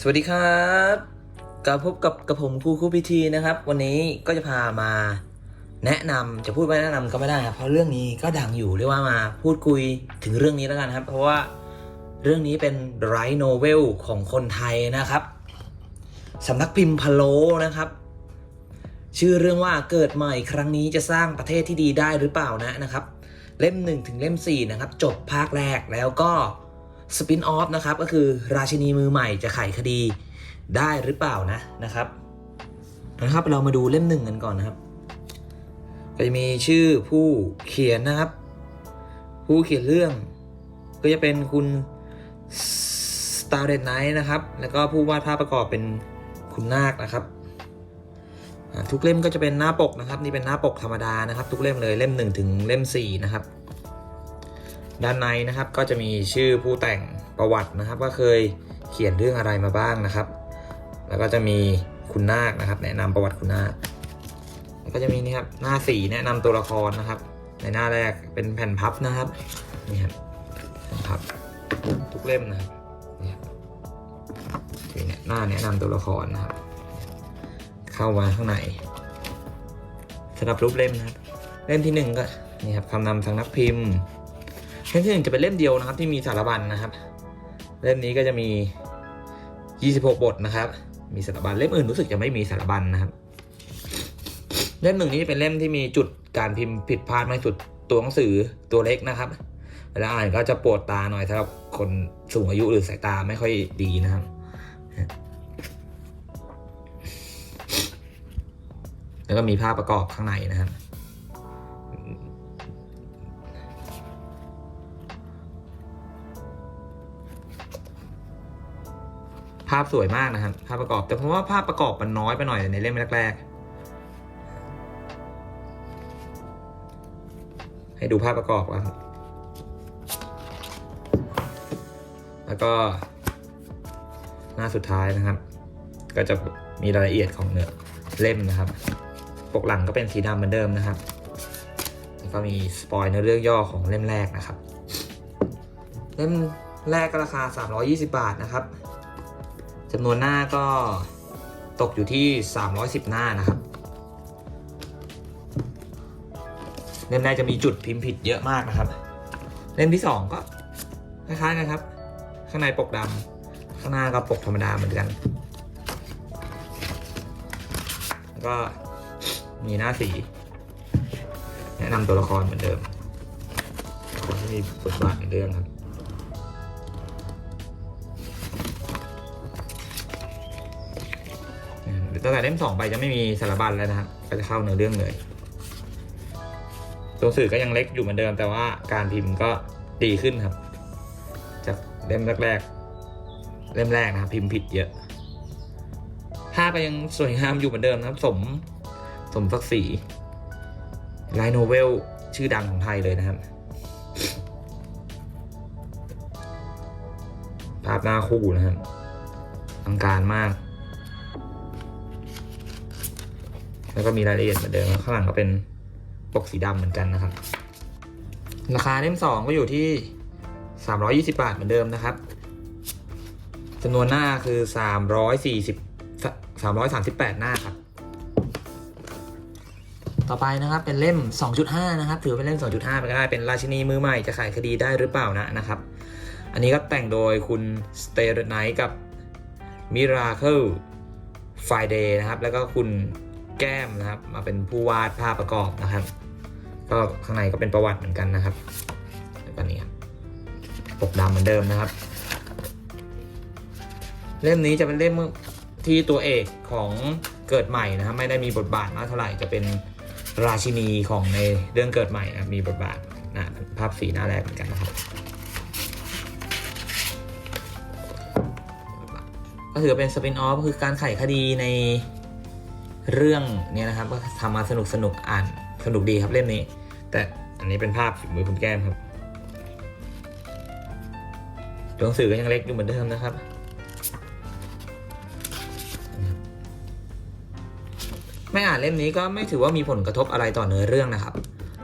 สวัสดีครับกลับพบกับกับผมครูครูพิธีนะครับ วันนี้ก็จะพามา แนะนำจะพูดว่าแนะนำก็ไม่ได้ครับเพราะเรื่องนี้ก็ดังอยู่เรียกว่ามาพูดคุยถึงเรื่องนี้แล้วกันครับ เพราะว่าเรื่องนี้เป็นไรโนเวลของคนไทยนะครับสำนักพิมพ์พะโลนะครับ ชื่อเรื่องว่าเกิดใหม่ครั้งนี้จะสร้างประเทศที่ดีได้หรือเปล่านะนะครับ เล่ม1ถึงเล่ม4นะครับ จบภาคแรกแล้วก็ สปินออฟนะครับก็คือราชินีมือใหม่จะไขคดีได้หรือเปล่านะนะครับนะครับ เรามาดูเล่มหนึ่งกันก่อนนะครับก็จะมีชื่อผู้เขียนนะครับ ผู้เขียนเรื่อง ก็จะเป็นคุณ Starlet Night นะครับ แล้วก็ผู้วาดภาพประกอบเป็นคุณนาคนะครับทุกเล่มก็จะเป็นหน้าปกนะครับ นี่เป็นหน้าปกธรรมดานะครับ ทุกเล่มเลยเล่ม1ถึงเล่ม4นะครับ ด้านในนะครับก็จะมีชื่อผู้แต่งประวัตินะครับว่าเคยเขียนเรื่องอะไรมาบ้างนะครับ แล้วก็จะมีคุณนาคนะครับ แนะนำประวัติคุณนาคแล้วก็จะมีนี่ครับหน้าสีแนะนำตัวละครนะครับ ในหน้าแรกเป็นแผ่นพับนะครับนี่ครับแผ่นพับทุกเล่มนะครับนี่ครับคือเนี่ยหน้าแนะนำตัวละครนะครับ เข้ามาข้างในสำหรับรูปเล่มนะครับ เล่มที่หนึ่งก็นี่ครับคำนำทางนักพิมพ์ เล่มที่หนึ่งจะเป็นเล่มเดียวนะครับ ที่มีสารบัญนะครับ เล่มนี้ก็จะมี 26 บทนะครับ มีสารบัญเล่มอื่นรู้สึกจะไม่มีสารบัญนะครับ เล่มหนึ่งนี้เป็นเล่มที่มีจุดการพิมพ์ผิดพลาดไม่สุดตัวหนังสือตัวเล็กนะครับเวลาอ่านก็จะปวดตาหน่อยสำหรับคนสูงอายุหรือสายตาไม่ค่อยดีนะครับแล้วก็มีภาพประกอบข้างในนะครับ ภาพสวยมากนะครับ ภาพประกอบ แต่ผมว่าภาพประกอบมันน้อยไปหน่อยในเล่มแรกๆ ให้ดูภาพประกอบกันแล้วก็หน้าสุดท้ายนะครับ ก็จะมีรายละเอียดของเนื้อเล่มนะครับ ปกหลังก็เป็นสีดำเหมือนเดิมนะครับแล้วก็มีสปอยในเรื่องย่อของเล่มแรกนะครับ เล่มแรกก็ราคา 320 บาทนะครับ จำนวนหน้าก็ตกอยู่ที่ 310 หน้านะครับเล่มแรกจะมีจุดพิมพ์ผิดเยอะมากนะครับ เล่มที่ 2 ก็คล้ายๆกันครับ ข้างในปกดำข้างหน้าก็ปกธรรมดาเหมือนกันแล้วก็มีหน้าสี แนะนำตัวละครเหมือนเดิมครที่มีบทบาทในเรื่องครับ ตั้งแต่เล่มสองไปจะไม่มีสารบัญแล้วนะครับก็จะเข้าเนื้อเรื่องเลย ตัวสื่อก็ยังเล็กอยู่เหมือนเดิม แต่ว่าการพิมพ์ก็ดีขึ้นครับ จากเล่มแรกๆเล่มแรกนะครับพิมพ์ผิดเยอะภาพก็ยังสวยงามอยู่เหมือนเดิมนะครับ สมสมศักดิ์ศรีไลโนเวลชื่อดังของไทยเลยนะครับ ภาพหน้าคู่นะครับอังการมาก แล้วก็มีรายละเอียดเหมือนเดิมข้างหลังก็เป็นปกสีดำเหมือนกันนะครับ ราคาเล่มสองก็อยู่ที่ 320 บาทเหมือนเดิมนะครับจำนวนหน้าคือ 340 338 หน้าครับ ต่อไปนะครับเป็นเล่ม 2.5 นะครับ ถือเป็นเล่ม 2.5 ไปก็ได้ เป็นราชินีมือใหม่จะขายคดีได้หรือเปล่านะนะครับ อันนี้ก็แต่งโดยคุณสเตอร์ไนท์กับมิราเคิลไฟเดย์นะครับ แล้วก็คุณ แก้มนะครับ มาเป็นผู้วาดภาพประกอบนะครับ ก็ข้างในก็เป็นประวัติเหมือนกันนะครับแล้วก็นี่ปกดำเหมือนเดิมนะครับ เล่มนี้จะเป็นเล่มที่ตัวเอกของเกิดใหม่นะครับ ไม่ได้มีบทบาทมากเท่าไหร่จะเป็นราชินีของในเรื่องเกิดใหม่นะมีบทบาทนะภาพสีหน้าแรกเหมือนกันนะครับ ก็ถือเป็นสปินออฟคือการไขคดีใน เรื่องเนี้ยนะครับก็ทำมาสนุกสนุกอ่านสนุกดีครับเล่มนี้ แต่อันนี้เป็นภาพฝีมือคุณแก้มครับตัวหนังสือก็ยังเล็กอยู่เหมือนเดิมนะครับ ไม่อ่านเล่มนี้ก็ไม่ถือว่ามีผลกระทบอะไรต่อเนื้อเรื่องนะครับ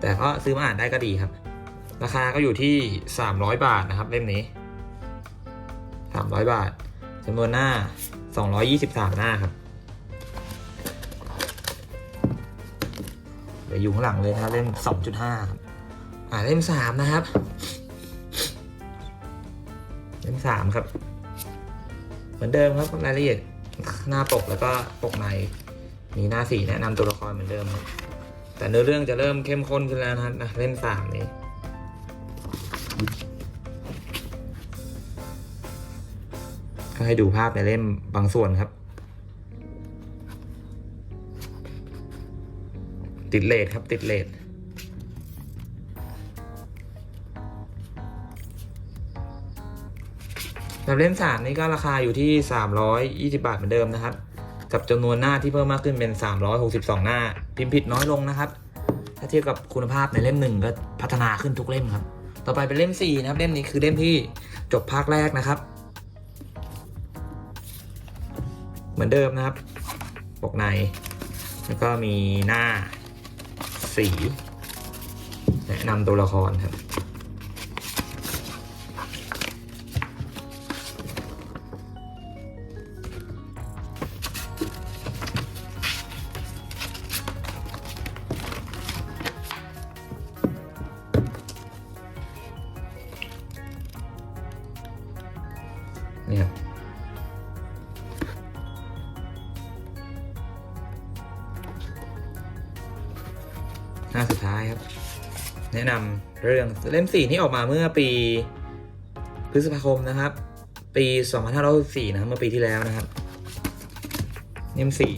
แต่ก็ซื้อมาอ่านได้ก็ดีครับ ราคาก็อยู่ที่ 300 บาทนะครับเล่มนี้ 300 บาทจำนวนหน้า 223 หน้าครับ เดี๋ยวอยู่ข้างหลังเลยนะครับเล่ม 2.5ครับอ่าเล่ม 3 นะครับ เล่ม 3 ครับ เหมือนเดิมครับรายละเอียดหน้าปกแล้วก็ปกในมีหน้าสีแนะนำตัวละครเหมือนเดิมครับแต่เนื้อเรื่องจะเริ่มเข้มข้นขึ้นแล้วนะนะเล่ม3นี้ก็ให้ดูภาพในเล่มบางส่วนครับ ติดเลทครับติดเลทแบบเล่มสามนี่ก็ราคาอยู่ที่ 320 บาทเหมือนเดิมนะครับ กับจำนวนหน้าที่เพิ่มมากขึ้นเป็น 362 หน้า พิมพ์ผิดน้อยลงนะครับ ถ้าเทียบกับคุณภาพในเล่มหนึ่งก็พัฒนาขึ้นทุกเล่มครับ ต่อไปเป็นเล่มสี่นะครับ เล่มนี้คือเล่มที่จบภาคแรกนะครับ เหมือนเดิมนะครับปกใน แล้วก็มีหน้า สี แนะนำตัวละครครับายครับ แนะนำเรื่องเล่มสี่นี่ออกมาเมื่อปีพฤษภาคมนะครับ ปี 2564นะครับเมื่อปีที่แล้วนะครับเล่มสี่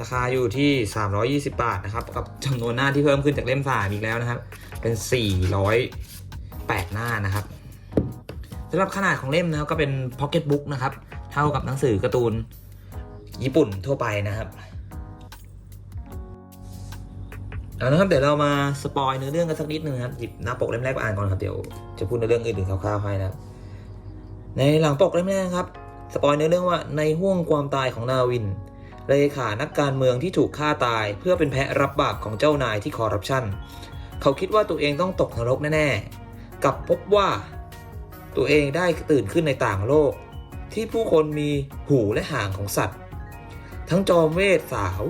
ราคาอยู่ที่ 320 บาทนะครับกับจำนวนหน้าที่เพิ่มขึ้นจากเล่มสามอีกแล้วนะครับ เป็น 408 หน้านะครับสำหรับขนาดของเล่มนะครับก็เป็นพ็อกเก็ตบุ๊กนะครับ เท่ากับหนังสือการ์ตูนญี่ปุ่นทั่วไปนะครับ เอาละครับเดี๋ยวเรามาสปอยเนื้อเรื่องกันสักนิดนึงนะครับหยิบหน้าปกเล่มแรกมาอ่านก่อนครับเดี๋ยวจะพูดในเรื่องอื่นๆคร่าวๆให้นะครับในหลังปกเล่มแรกครับสปอยเนื้อเรื่องว่าในห่วงความตายของนาวินเลขานักการเมืองที่ถูกฆ่าตาย เพื่อเป็นแพะรับบาปของเจ้านายที่คอร์รัปชันเขาคิดว่าตัวเองต้องตกนรกแน่ๆกลับพบว่า ตัวเองได้ตื่นขึ้นในต่างโลก ที่ผู้คนมีหูและหางของสัตว์ ทั้งจอมเวทสาว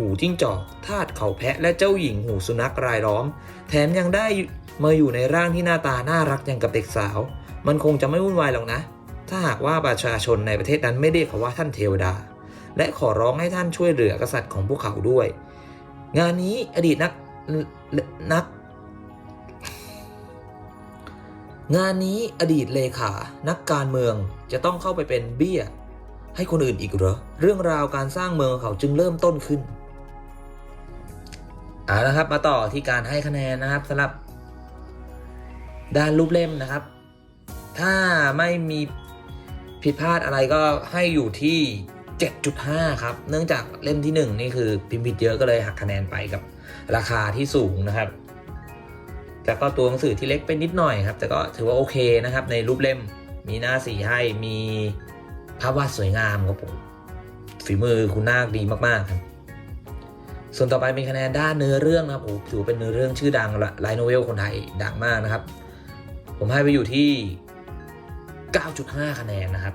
หูจิ้งจอกทาสเขาแพะและเจ้าหญิงหูสุนัขรายล้อม แถมยังได้มาอยู่ในร่างที่หน้าตาน่ารักอย่างกับเด็กสาว มันคงจะไม่วุ่นวายหรอกนะ ถ้าหากว่าประชาชนในประเทศนั้นไม่เรียกเขาว่าท่านเทวดา และขอร้องให้ท่านช่วยเหลือกษัตริย์ของพวกเขาด้วย งานนี้อดีตนักนัก งานนี้อดีตเลขา นักการเมืองจะต้องเข้าไปเป็นเบี้ยให้คนอื่นอีกเหรอ เรื่องราวการสร้างเมืองของเขาจึงเริ่มต้นขึ้น เอาละครับมาต่อที่การให้คะแนนนะครับสำหรับด้านรูปเล่มนะครับ ถ้าไม่มีผิดพลาดอะไรก็ให้อยู่ที่ 7.5 ครับ เนื่องจากเล่มที่ 1 นี่คือพิมพ์ผิดเยอะก็เลยหักคะแนนไปกับราคาที่สูงนะครับแล้วก็ตัวหนังสือที่เล็กไปนิดหน่อยครับ แต่ก็ถือว่าโอเคนะครับ ในรูปเล่มมีหน้าสีให้มีภาพวาดสวยงามครับผมฝีมือคุณนาคดีมากๆครับ ส่วนต่อไปเป็นคะแนนด้านเนื้อเรื่องนะครับโอ้ถือเป็นเนื้อเรื่องชื่อดังไลโนเวลคนไทยดังมากนะครับ ผมให้ไปอยู่ที่ 9.5 คะแนนนะครับ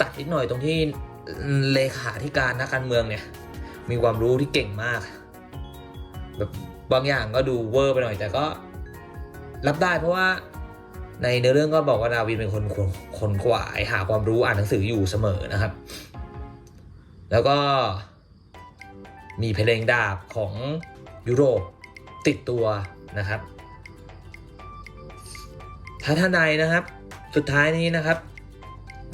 ตัดนิดหน่อยตรงที่เลขาธิการนักการเมืองเนี่ย มีความรู้ที่เก่งมาก แบบบางอย่างก็ดูเวอร์ไปหน่อยแต่ก็รับได้เพราะว่าในเนื้อเรื่องก็บอกว่าดาวินเป็นคนคนคนขวายหาความรู้อ่านหนังสืออยู่เสมอนะครับ แล้วก็ มีเพลงดาบของยุโรปติดตัวนะครับถ้าท่านใดนะครับ สุดท้ายนี้นะครับ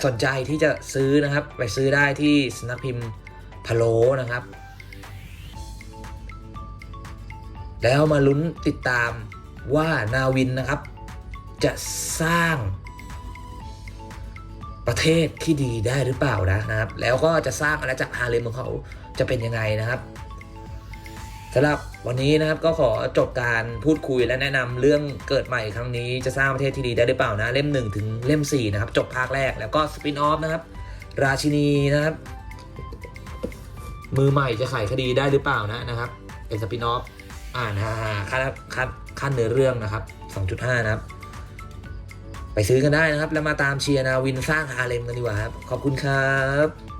สนใจที่จะซื้อนะครับ ไปซื้อได้ที่สนักพิมพ์พะโลนะครับ แล้วมาลุ้นติดตามว่านาวินนะครับ จะสร้าง ประเทศที่ดีได้หรือเปล่านะนะครับ แล้วก็จะสร้างอาณาจักรฮาเลมของเขาจะเป็นยังไงนะครับสำหรับวันนี้นะครับก็ขอจบการพูดคุยและแนะนำเรื่องเกิดใหม่ครั้งนี้จะสร้างประเทศที่ดีได้หรือเปล่านะ เล่ม 1 ถึงเล่ม 4 นะครับ จบภาคแรกแล้วก็สปินออฟนะครับ ราชินีนะครับ มือใหม่จะไขคดีได้หรือเปล่านะนะครับ เป็นสปินออฟอ่านฮาฮาขั้นขั้นขั้นเนื้อเรื่องนะครับ 2.5 นะครับ ไปซื้อกันได้นะครับ แล้วมาตามเชียร์นาวินสร้างฮาเลมกันดีกว่าครับ ขอบคุณครับ